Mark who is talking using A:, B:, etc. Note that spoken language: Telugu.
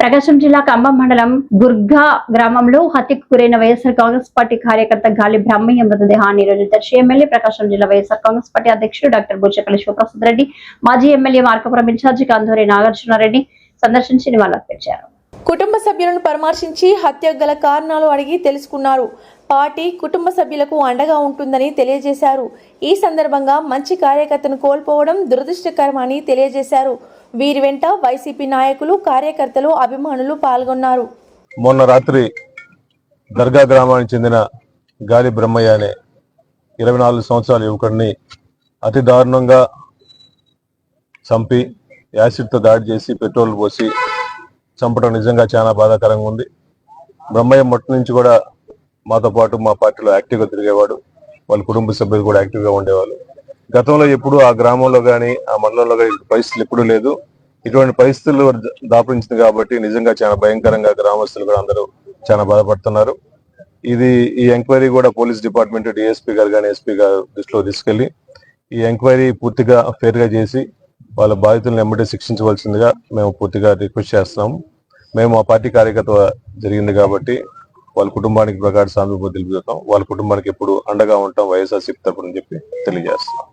A: ప్రకాశం జిల్లా ఖమ్మం మండలం గుర్గా గ్రామంలో హత్యకు గురైన వైఎస్ఆర్ కాంగ్రెస్ పార్టీ కార్యకర్త గాలి బ్రహ్మయ్య మృతదేహాన్ని ఈరోజు రోజు దర్శి ఎమ్మెల్యే ప్రకాశం జిల్లా వైఎస్ఆర్ కాంగ్రెస్ పార్టీ అధ్యక్షుడు డాక్టర్ బుచ్చపల్లి శివప్రసాద్ రెడ్డి మాజీ ఎమ్మెల్యే మార్కపురం ఇన్ఛార్జి కందూరి నాగార్జునారెడ్డి సందర్శించి నివాళులర్పించారు
B: కుటుంబ సభ్యులను పరామర్శించి హత్యకు గల కారణాలు అడిగి తెలుసుకున్నారు. పార్టీ కుటుంబ సభ్యులకు అండగా ఉంటుందని తెలియజేశారు. ఈ సందర్భంగా మంచి కార్యకర్తను కోల్పోవడం దురదృష్టకరమని తెలియజేశారు. వీరి వెంట వైసీపీ నాయకులు కార్యకర్తలు అభిమానులు పాల్గొన్నారు.
C: మొన్న రాత్రి దర్గా గ్రామానికి చెందిన గాలి బ్రహ్మయ్య అనే ఇరవై నాలుగు సంవత్సరాల యువకుడిని అతి దారుణంగా చంపి యాసిడ్తో దాడి చేసి పెట్రోల్ పోసి చంపడం నిజంగా చాలా బాధాకరంగా ఉంది. బ్రహ్మయ్య మొట్ట నుంచి కూడా మాతో పాటు మా పార్టీలో యాక్టివ్గా తిరిగేవాడు. వాళ్ళ కుటుంబ సభ్యులు కూడా యాక్టివ్గా ఉండేవాళ్ళు. గతంలో ఎప్పుడు ఆ గ్రామంలో కానీ ఆ మండలంలో కానీ పరిస్థితులు ఎప్పుడూ లేదు. ఇటువంటి పరిస్థితులు దాపరించింది కాబట్టి నిజంగా చాలా భయంకరంగా గ్రామస్తులు కూడా అందరూ చాలా బాధపడుతున్నారు. ఇది ఈ ఎంక్వైరీ కూడా పోలీస్ డిపార్ట్మెంట్ డిఎస్పీ గారు కానీ ఎస్పీ గారు దృష్టిలో తీసుకెళ్ళి ఈ ఎంక్వైరీ పూర్తిగా ఫేర్గా చేసి వాళ్ళ బాధితులను ఎమ్మటే శిక్షించవలసిందిగా మేము పూర్తిగా రిక్వెస్ట్ చేస్తున్నాము మేము ఆ పార్టీ కార్యకర్త జరిగింది కాబట్టి వాళ్ళ కుటుంబానికి ప్రకారం సానుభూతి తెలుపుతాం. వాళ్ళ కుటుంబానికి ఎప్పుడు అండగా ఉంటాం వైఎస్ఆర్సీపీ తరపున చెప్పి తెలియజేస్తున్నాం.